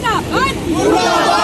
মুর্দাবাদ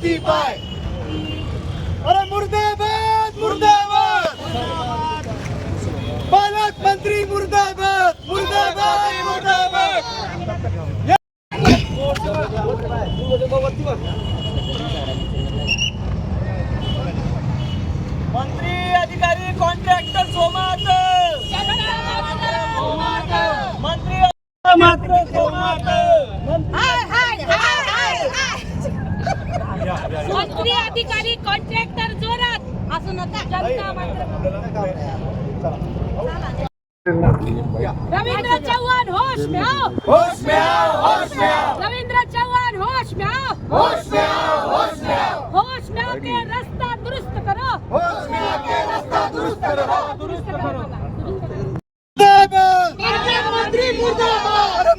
वरती पाय. अरे मुर्दाबाद मुर्दाबाद. पालकमंत्री मुर्दाबाद मुर्दाबाद मुर्दाबाद. मंत्री अधिकारी कॉन्ट्रॅक्टर सोमात मंत्री मात्र सोमात मंत्री अधिकारी कॉन्ट्रॅक्टर जोरात. असू नका जनता मात्र. रवींद्र चव्हाण होश में आओ होश में आओ होश में आओ रवींद्र चव्हाण होश में आओ होश में आओ होश में आओ होश में रास्ता दुरुस्त करो. होश में रास्ता दुरुस्त करो. दुरुस्त करो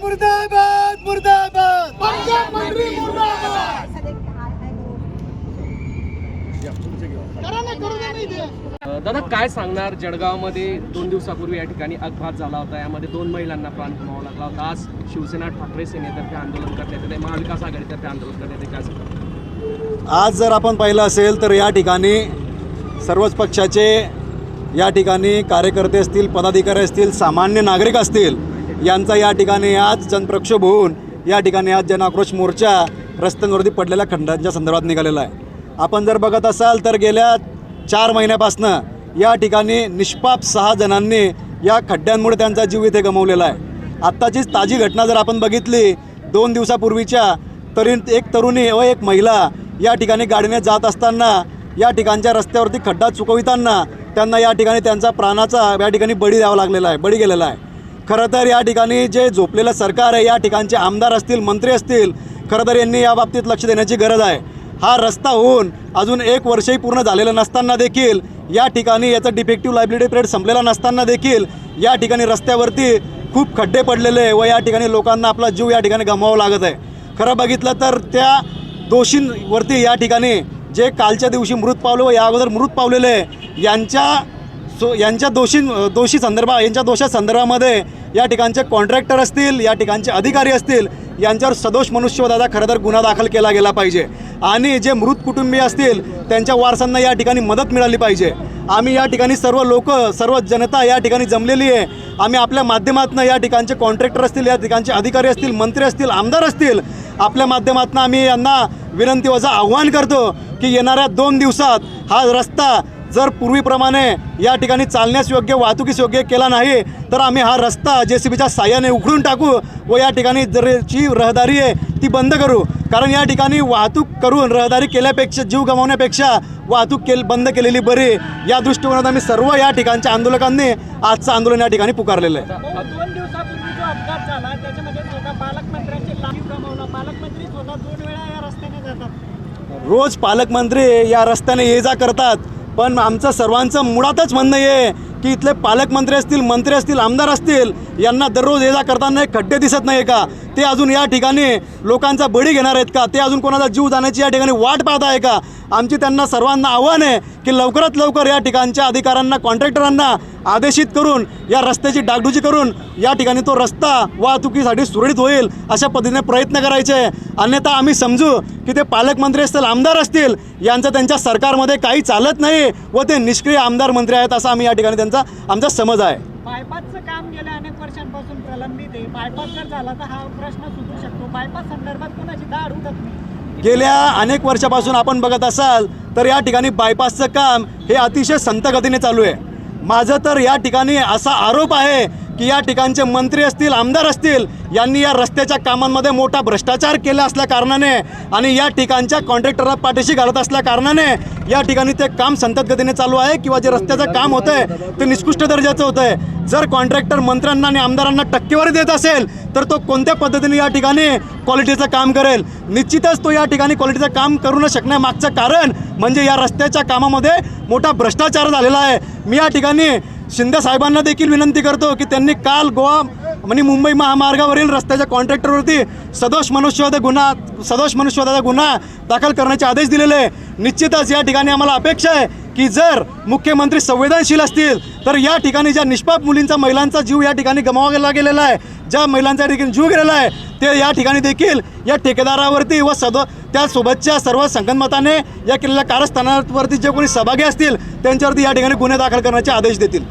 मुर्दाबाद! मुर्दाबाद पंजाब मंत्री मुर्दाबाद दादा काय सांगणार? जळगावमध्ये दोन दिवसापूर्वी या ठिकाणी अपघात झाला होता. यामध्ये दोन महिलांना प्राण गमावा लागला होता. आज शिवसेना ठाकरे सेनेतर्फे आंदोलन करण्यात येते. महाविकास आघाडीतर्फे आंदोलन करण्यात येते. काय आज जर आपण पाहिलं असेल तर या ठिकाणी सर्वच पक्षाचे या ठिकाणी कार्यकर्ते असतील पदाधिकारी असतील सामान्य नागरिक असतील यांचा या ठिकाणी आज जनप्रक्षोभ होऊन या ठिकाणी आज जनआक्रोश मोर्चा रस्त्यांवरती पडलेल्या खंडांच्या संदर्भात निघालेला आहे. आपण जर बघत असाल तर गेल्या चार महिन्यापासनं या ठिकाणी निष्पाप सहा जणांनी या खड्ड्यांमुळे त्यांचा जीव इथे गमावलेला आहे. आत्ताचीच ताजी घटना जर आपण बघितली दोन दिवसापूर्वीच्या तरी एक तरुणी व एक महिला या ठिकाणी गाडीने जात असताना या ठिकाणच्या रस्त्यावरती खड्डा चुकविताना त्यांना या ठिकाणी त्यांचा प्राणाचा या ठिकाणी बळी द्यावा लागलेला आहे बळी गेलेला आहे. खरं तर या ठिकाणी जे झोपलेलं सरकार आहे या ठिकाणचे आमदार असतील मंत्री असतील खरं तर यांनी या बाबतीत लक्ष देण्याची गरज आहे. हा रस्ता होऊन अजून एक वर्षही पूर्ण झालेलं नसताना देखील या ठिकाणी याचा डिफेक्टिव्ह लायबिलिटी पिरियड संपलेला नसताना देखील या ठिकाणी रस्त्यावरती खूप खड्डे पडलेले व या ठिकाणी लोकांना आपला जीव या ठिकाणी गमवावा लागत आहे. खरं बघितलं तर त्या दोषींवरती या ठिकाणी जे कालच्या दिवशी मृत पावले व या अगोदर मृत पावलेले यांच्या सो यांच्या दोषी दोषी संदर्भा यांच्या दोषा संदर्भामध्ये या ठिकाणचे कॉन्ट्रॅक्टर असतील या ठिकाणचे अधिकारी असतील यांच्यावर सदोष मनुष्यवधाचा खरं तर गुन्हा दाखल केला गेला पाहिजे. आणि जे मृत कुटुंबीय असतील त्यांच्या वारसांना या ठिकाणी मदत मिळाली पाहिजे. आम्ही या ठिकाणी सर्व लोक सर्व जनता या ठिकाणी जमलेली आहे. आम्ही आपल्या माध्यमातून या ठिकाणचे कॉन्ट्रॅक्टर असतील या ठिकाणचे अधिकारी असतील मंत्री असतील आमदार असतील आपल्या माध्यमातून आम्ही यांना विनंती वजा आव्हान करतो की येणाऱ्या दोन दिवसात हा रस्ता जर पूर्वीप्रमाणे या ठिकाणी चालण्यास योग्य वाहतुकीस योग्य केला नाही तर आम्ही हा रस्ता जे सी बीच्या साह्याने उखडून टाकू व या ठिकाणी जर जी रहदारी आहे ती बंद करू. कारण या ठिकाणी वाहतूक करून रहदारी केल्यापेक्षा जीव गमावण्यापेक्षा वाहतूक केल बंद केलेली बरी. या दृष्टिकोनात आम्ही सर्व या ठिकाणच्या आंदोलकांनी आजचं आंदोलन या ठिकाणी पुकारलेलं आहे. रोज पालकमंत्री या रस्त्याने ये जा करतात. पण आमचं सर्वांचं मुळातच म्हणणं आहे की इथले पालकमंत्री असतील मंत्री असतील आमदार असतील यांना दररोज ये जा करताना एक खड्डे दिसत नाही का? ते अजून या ठिकाणी लोकांचा बळी घेणार आहेत का? ते अजून कोणाचा जीव जाण्याची या ठिकाणी वाट पाहत आहे का? आमची त्यांना सर्वांना आव्हान आहे की लवकरात लवकर या ठिकाणच्या अधिकाऱ्यांना कॉन्ट्रॅक्टरांना आदेशित करून या रस्त्याची डागडुजी करून या ठिकाणी तो रस्ता वाहतुकीसाठी सुरळीत होईल अशा पद्धतीने प्रयत्न करायचे. अन्यथा आम्ही समजू की ते पालकमंत्री असतील आमदार असतील यांचं त्यांच्या सरकारमध्ये काही चालत नाही व ते निष्क्रिय आमदार मंत्री आहेत असा आम्ही या ठिकाणी त्यांचा आमचा समज आहे. बायपासचं काम गेल्या अनेक वर्षांपासून प्रलंबित आहे. बायपास जर झाला तर हा प्रश्न सुटू शकतो. बायपास संदर्भात कोणाची दाढ उठत नाही. गेल्या अनेक वर्षापासून आपण बघत असाल तर या ठिकाणी बायपासचं काम हे अतिशय संत गतीने चालू आहे. माझं तर या ठिकाणी असा आरोप आहे की या ठिकाणचे मंत्री असतील आमदार असतील यांनी या रस्त्याच्या कामांमध्ये मोठा भ्रष्टाचार केला असल्या कारणाने आणि या ठिकाणच्या कॉन्ट्रॅक्टरला पाठीशी घालत असल्या कारणाने या ठिकाणी ते काम संतत गतीने चालू आहे किंवा जे रस्त्याचं काम होतं आहे ते निकृष्ट दर्जाचं होतं आहे जर कॉन्ट्रॅक्टर मंत्र्यांना आणि आमदारांना टक्केवारी देत असेल तर तो कोणत्या पद्धतीने या ठिकाणी क्वालिटीचं काम करेल? निश्चितच तो या ठिकाणी क्वालिटीचं काम करू न शकण्यामागचं कारण म्हणजे या रस्त्याच्या कामामध्ये मोठा भ्रष्टाचार झालेला आहे. मी या ठिकाणी शिंदे साहेबांना देखील विनंती करतो की त्यांनी काल गोवा म्हणजे मुंबई महामार्गावरील रस्त्याच्या कॉन्ट्रॅक्टरवरती सदोष मनुष्यवध गुन्हा सदोष मनुष्यवधाचा गुन्हा दाखल करण्याचे आदेश दिलेले आहे. निश्चितच या ठिकाणी आम्हाला अपेक्षा आहे की जर मुख्यमंत्री संवेदनशील असतील तर या ठिकाणी ज्या निष्पाप मुलींचा महिलांचा जीव या ठिकाणी गमावला गेलेला आहे ज्या महिलांचा ठिकाणी जीव गेलेला आहे ते या ठिकाणी देखील या ठेकेदारावरती व सदो त्यासोबतच्या सर्व संगनमताने या केलेल्या कारस्थानावरती जे कोणी सहभागी असतील त्यांच्यावरती या ठिकाणी गुन्हे दाखल करण्याचे आदेश देतील